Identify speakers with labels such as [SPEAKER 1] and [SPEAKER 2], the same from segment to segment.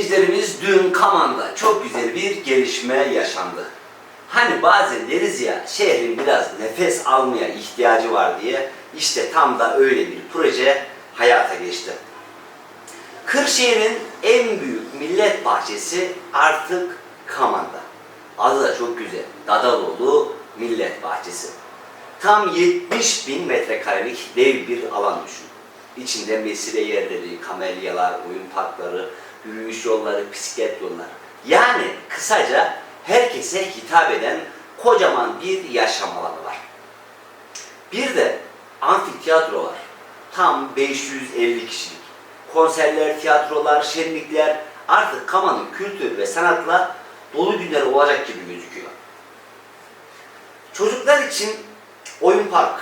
[SPEAKER 1] izleyicilerimiz dün Kaman'da çok güzel bir gelişme yaşandı. Hani bazen deriz ya şehrin biraz nefes almaya ihtiyacı var diye işte tam da öyle bir proje hayata geçti. Kırşehir'in en büyük millet bahçesi artık Kaman'da. Adı da çok güzel. Dadaloğlu Millet Bahçesi. Tam 70 bin metrekarelik dev bir alan düşün. İçinde mesire yerleri, kamelyalar, oyun parkları, yürüyüş yolları, bisiklet yolları. Yani kısaca herkese hitap eden kocaman bir yaşam alanı var. Bir de amfiteyatro var. Tam 550 kişilik. Konserler, tiyatrolar, şenlikler artık Kama'nın kültür ve sanatla dolu günler olacak gibi gözüküyor. Çocuklar için oyun park,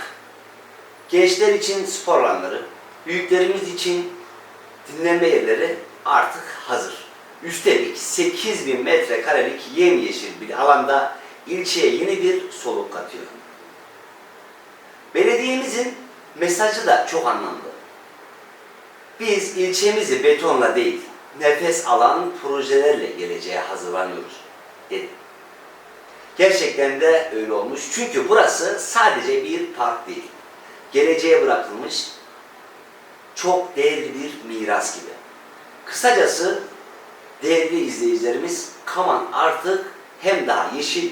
[SPEAKER 1] gençler için spor alanları, büyüklerimiz için dinlenme yerleri artık hazır. Üstelik 8000 metrekarelik yemyeşil bir alanda ilçeye yeni bir soluk katıyor. Belediyemizin mesajı da çok anlamlı. Biz ilçemizi betonla değil, nefes alan projelerle geleceğe hazırlanıyoruz dedi. Gerçekten de öyle olmuş. Çünkü burası sadece bir park değil. Geleceğe bırakılmış çok değerli bir miras gibi. Kısacası değerli izleyicilerimiz Kaman artık hem daha yeşil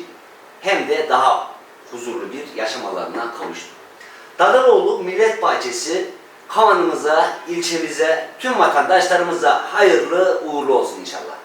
[SPEAKER 1] hem de daha huzurlu bir yaşam alanına kavuştu. Dadaloğlu Millet Bahçesi Kaman'ımıza, ilçemize, tüm vatandaşlarımıza hayırlı uğurlu olsun inşallah.